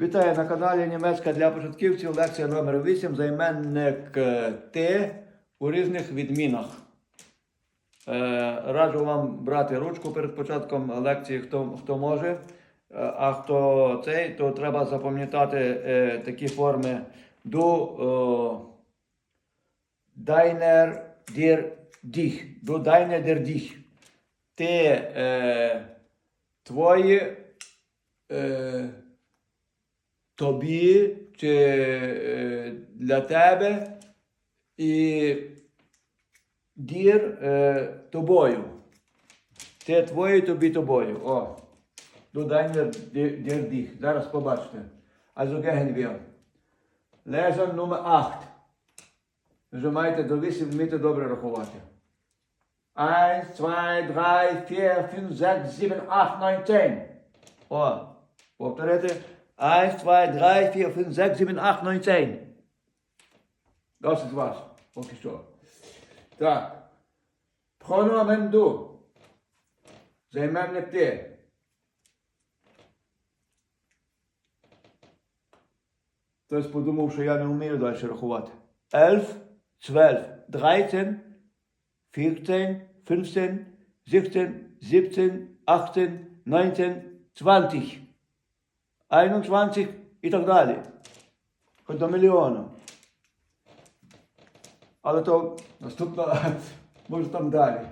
Вітаю на каналі Німецька для початківців. Лекція номер 8 Займенник е, Ти у різних відмінах. Е, Раджу вам брати ручку перед початком лекції, хто, хто може. Е, А хто цей, то треба запам'ятати такі форми е, deiner dir dich. Du deiner dir dich. Ти твої. Тобі чи для тебе і дір тобою. Це твоє тобі тобою. О. Додання дір діх. Зараз побачите. Also gehen wir. Номер 8. Ви вже маєте до 8 вміти добре рахувати. 1, 2, 3, 4, 5, 6, 7, 8, 9, 10. О, повторити. 1, 2, 3, 4, 5, 6, 7, 8, 9, 10. Досить вас. Поки що. Так. Прономен ду. Займенник ти. Хтось подумав, що я не вмію далі рахувати. 11, 12, 13, 14, 15, 16, 17, 18, 19, 20. 21 і так далі. Хоч до мільйону. Але то наступна, може там далі.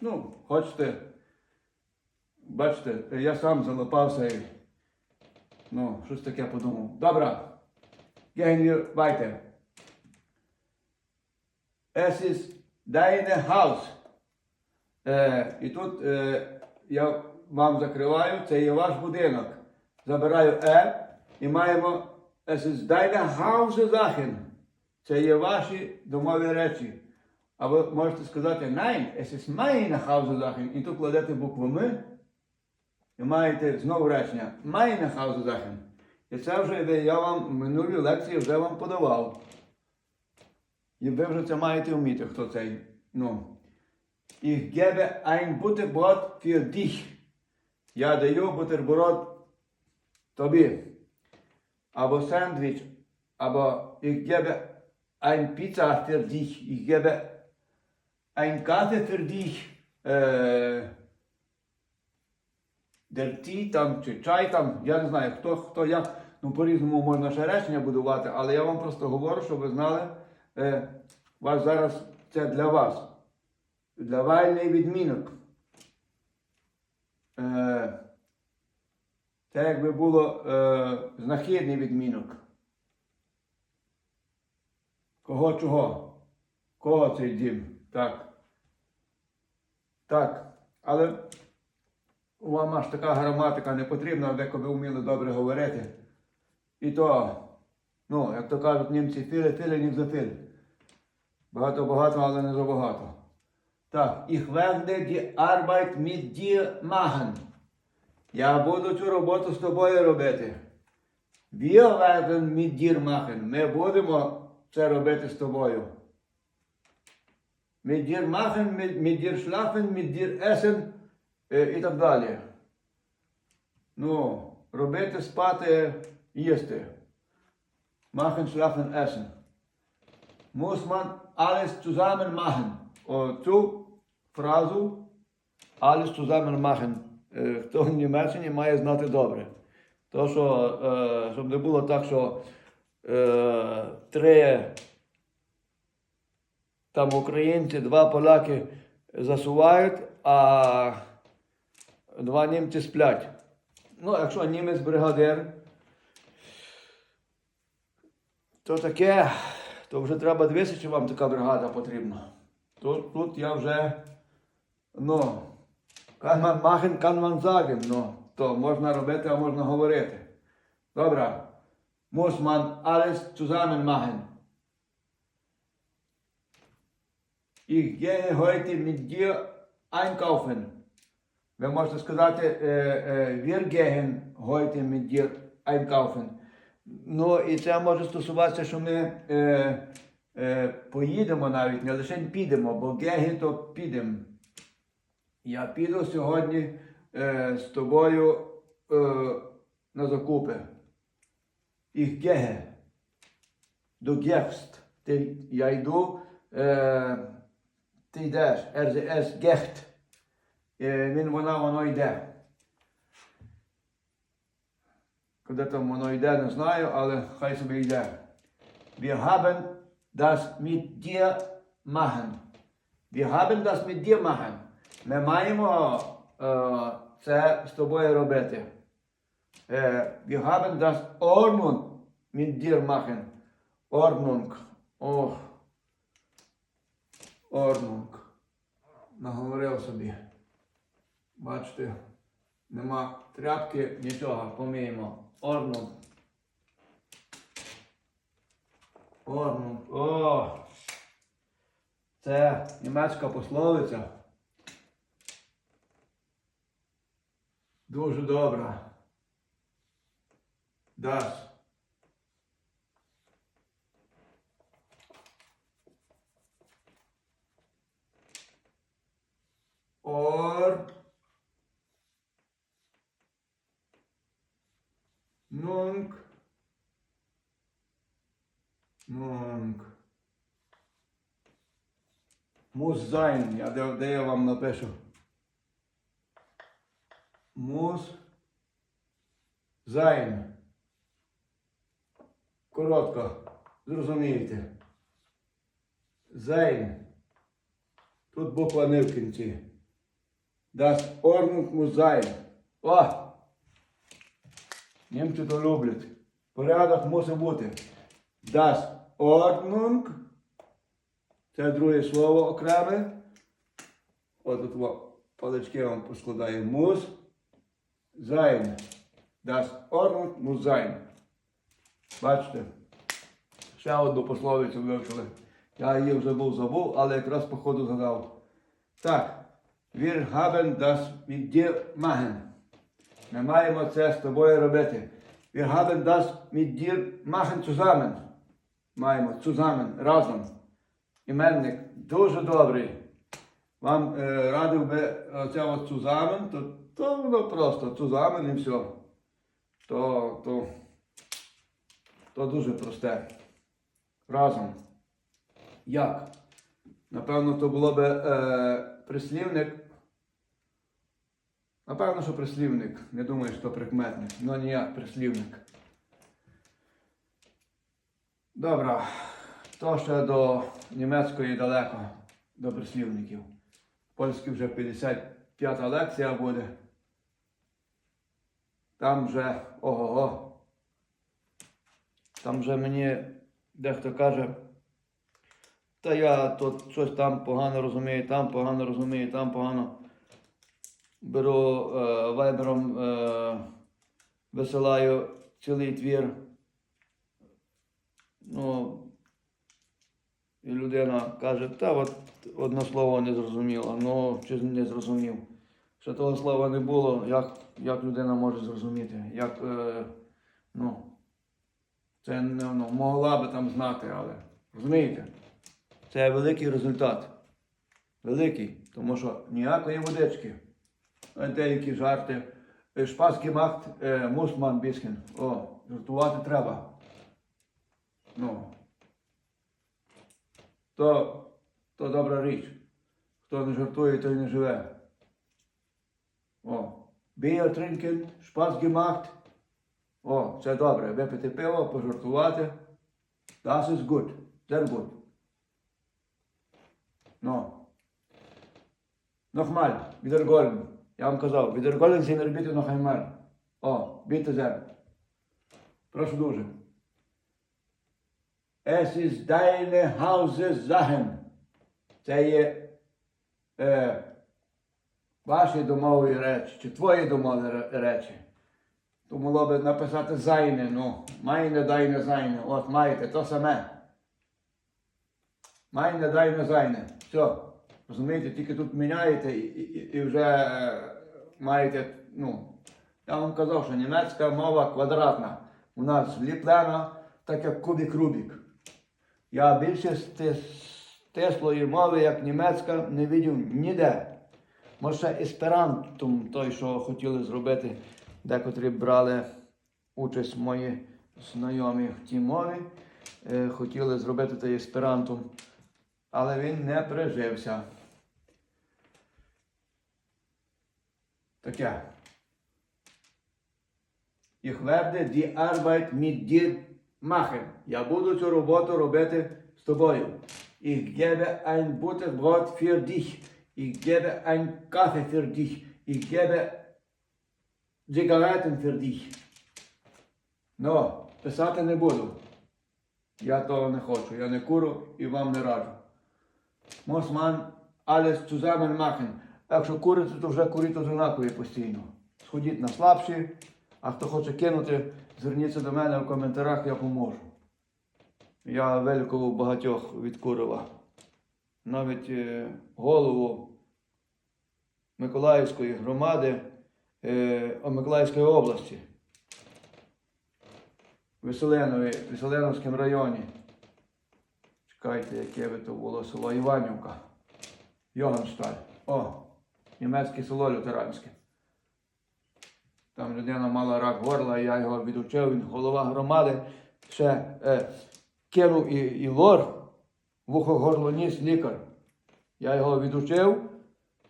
Ну, хочете. Бачите, я сам залипався і. Ну, щось таке подумав. Добре. Wir weiter. Es ist deine Haus. Е, і тут е, я вам закриваю, це є ваш будинок. Забираю е і маємо Hause Sachen. Це є ваші домові речі. А ви можете сказати nein, es ist meine Hause. І тут кладете букву ми. І маєте знову речення meine Hause Sachen. І це вже я вам в минулій лекції вже вам подавав. І ви вже це маєте вміти, хто цей. Ну. Ich gebe ein Butterbrot für dich. Я даю бутерброд тобі. Або сендвіч, або ich gebe ein Pizza für dich. Ich gebe ein Kaffee für dich. Е, der tea там, чи чай там, я не знаю, хто, хто як, ну по-різному можна ще речення будувати, але я вам просто говорю, щоб ви знали, е, вас зараз це для вас. Давальний відмінок. Е, це якби було е, знахідний відмінок. Кого чого? Кого цей дім? Так. Так. Але вам аж така граматика не потрібна, деко ви вміли добре говорити. І то, ну, як то кажуть німці, філе, філе, ні за філь. Багато-багато, але не забагато. Так, ich werde die Arbeit mit dir machen. Я буду цю роботу з тобою робити. Werden mit dir machen. Ми будемо це робити з тобою. Mit dir machen, mit, mit dir schlafen, mit dir essen е, і так далі. Ну, робити, спати, їсти. Schlafen, essen. Muss man alles zusammen machen. О, цю фразу alles zusammen machen. Е, Хто в Німеччині має знати добре. То, що, е, щоб не було так, що е, три там українці, два поляки засувають, а два німці сплять. Ну, якщо німець бригадир, то таке, то вже треба дивитися, чи вам така бригада потрібна. Тут, тут я вже, ну, kann man machen, kann man sagen, ну, то можна робити, а можна говорити. Добре. Muss man alles zusammen machen. Ich gehe heute mit dir einkaufen. Ви можете сказати, е, е, wir gehen heute mit dir einkaufen. Ну, і це може стосуватися, що ми е, поїдемо навіть, не лише підемо, бо гегі то підемо. Я піду сьогодні е, з тобою е, на закупи. ich gehe. Du gehst. Ти, я йду, е, ти йдеш. Es geht. Е, він, вона, воно йде. Куди там воно йде, не знаю, але хай собі йде. Wir haben das mit dir machen. Wir haben das mit dir machen. Ми маємо е, це з тобою робити. Wir haben das Ordnung mit dir machen. Ordnung. Ох. Ordnung. Наговорив собі. Бачите, нема тряпки, нічого, поміємо. Ordnung. Ordnung. О! Це німецька пословиця. Дуже добра. Nung Nung Muss sein. Ja, де, де я вам напишу? Muss sein. Коротко. Зрозумієте. Sein. Тут буква не в кінці. Das Ordnung muss sein. О! Німці то люблять. Порядок мусить бути. Das Ordnung. Це друге слово окреме. От тут палички вам поскладаю. Muss sein. Das Ordnung muss sein. Бачите? Ще одну пословицю вивчили. Я її вже був забув, але якраз по ходу згадав. Так. Wir haben das mit dir machen. Ми маємо це з тобою робити. Wir haben das mit dir machen zusammen. Маємо zusammen, разом. Іменник дуже добрий. Вам е, радив би оце от zusammen, то, то воно просто zusammen і все. То, то, то дуже просте. Разом. Як? Напевно, то було би е, прислівник. Напевно, що прислівник. Не думаю, що прикметник. Ну ніяк прислівник. Добре. То ще до німецької далеко, до прислівників. Польській вже 55-та лекція буде. Там вже ого-го. Там вже мені дехто каже, та я тут щось там погано розумію, там погано розумію, там погано. Беру е, вайбером, е, висилаю цілий твір. Ну, і людина каже, та от одне слово не зрозуміло. Ну, чи не зрозумів. Що того слова не було, як, як людина може зрозуміти? Як, е, ну, це не ну, могла би там знати, але розумієте? Це великий результат. Великий, тому що ніякої водички. Е, Деякі жарти. Е, Шпаський макт е, мусман біскін. О, жартувати треба. Ну. То, то добра річ. Хто не жартує, той не живе. О. Trinken, Spaß gemacht. О, це добре. Випити пиво, пожартувати. Das ist gut. Sehr gut. Ну. Nochmal, wiederholen. Я вам казав, wiederholen Sie mir bitte noch einmal. О, bitte sehr. Прошу дуже. Es ist deine Hause Sachen. Це є е, ваші домові речі, чи твої домові речі. То могло би написати зайне, ну, майне дайне зайне. От маєте, то саме. Майне дайне зайне. Все. Розумієте, тільки тут міняєте і, і, і вже е, маєте, ну, я вам казав, що німецька мова квадратна. У нас вліплена, так як кубік Рубік. Я більше з теслої мови, як німецька, не бачив ніде. Може, есперантум, той, що хотіли зробити, декотрі брали участь мої знайомі в тій мові. Е, хотіли зробити той есперантум, але він не прижився. Таке. Ich werde die Arbeit mit dir machen. Я буду цю роботу робити з тобою. Ich gebe ein Butterbrot für dich. Ich gebe ein Kaffee für dich. Ich gebe Zigaretten für dich. Но писати не буду. Я того не хочу. Я не куру і вам не раджу. Muss man alles zusammen machen. Якщо курите, то вже куріть однакові постійно. Сходіть на слабші, а хто хоче кинути, зверніться до мене в коментарях, я поможу. Я вилікував багатьох від курива. Навіть е, голову Миколаївської громади е, Миколаївської області. В Веселеновському районі. Чекайте, яке би то було село Іванівка. Йоганшталь. О, німецьке село лютеранське. Там людина мала рак горла, я його відучив, він голова громади. Ще е, кинув і, і лор, вухо горло ніс лікар. Я його відучив,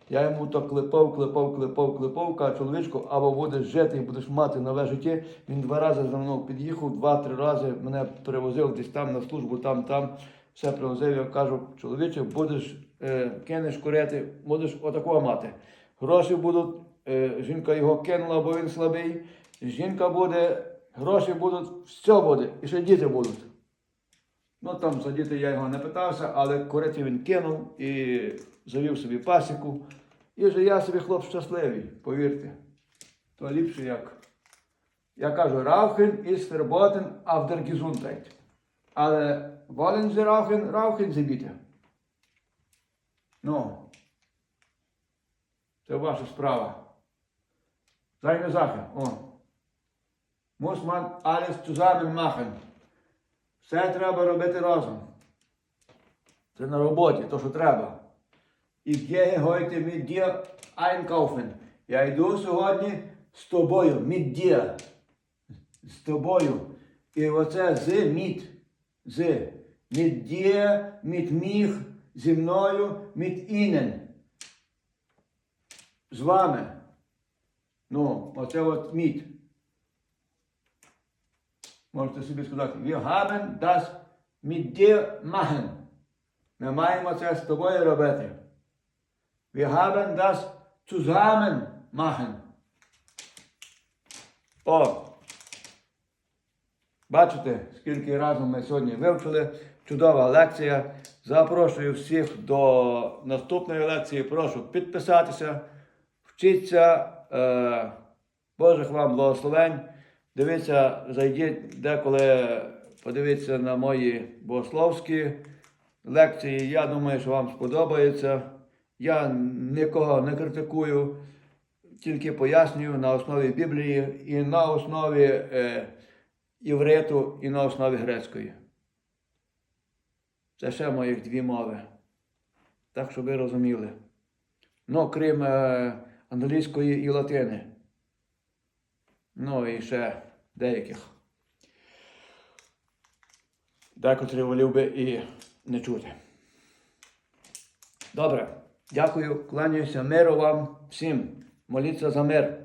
я йому то клепав, клепав, клепав, клепав, каже, чоловічку, або будеш жити і будеш мати нове життя. Він два рази за мною під'їхав, два-три рази мене перевозив десь там на службу, там, там. Все привозив, я кажу, чоловіче, будеш е, кинеш курити, будеш отакого мати. Гроші будуть, жінка його кинула, бо він слабий. Жінка буде, гроші будуть, все буде, і ще діти будуть. Ну там за діти я його не питався, але курити він кинув і завів собі пасіку. І вже я собі хлоп щасливий, повірте. То ліпше як. Я кажу, Раухен auf der Gesundheit. Але Sie rauchen, rauchen Sie bitte. Ну, це ваша справа. Seine Sache. О. Muss man alles zusammen machen. Все треба робити разом. Це на роботі, то що треба. Ich gehe heute mit dir einkaufen. Я йду сьогодні з тобою, mit dir. З тобою. І оце з mit. З. Mit dir, mit mich, зі мною, mit ihnen. З вами. Ну, оце от mit. Можете собі сказати, wir haben das mit dir machen. Ми маємо це з тобою робити. Wir haben das zusammen machen. О! Бачите, скільки разом ми сьогодні вивчили. Чудова лекція. Запрошую всіх до наступної лекції. Прошу підписатися, вчіться. Е, Божих вам благословень. Дивіться, зайдіть деколи, подивіться на мої богословські лекції. Я думаю, що вам сподобається. Я нікого не критикую, тільки пояснюю на основі Біблії і на основі е, івриту, і на основі грецької. Це ще моїх дві мови. Так, щоб ви розуміли. Ну, крім е, англійської і латини. Ну і ще деяких. Декотрі волів би і не чути. Добре. Дякую, кланяюся миру вам всім. Моліться за мир.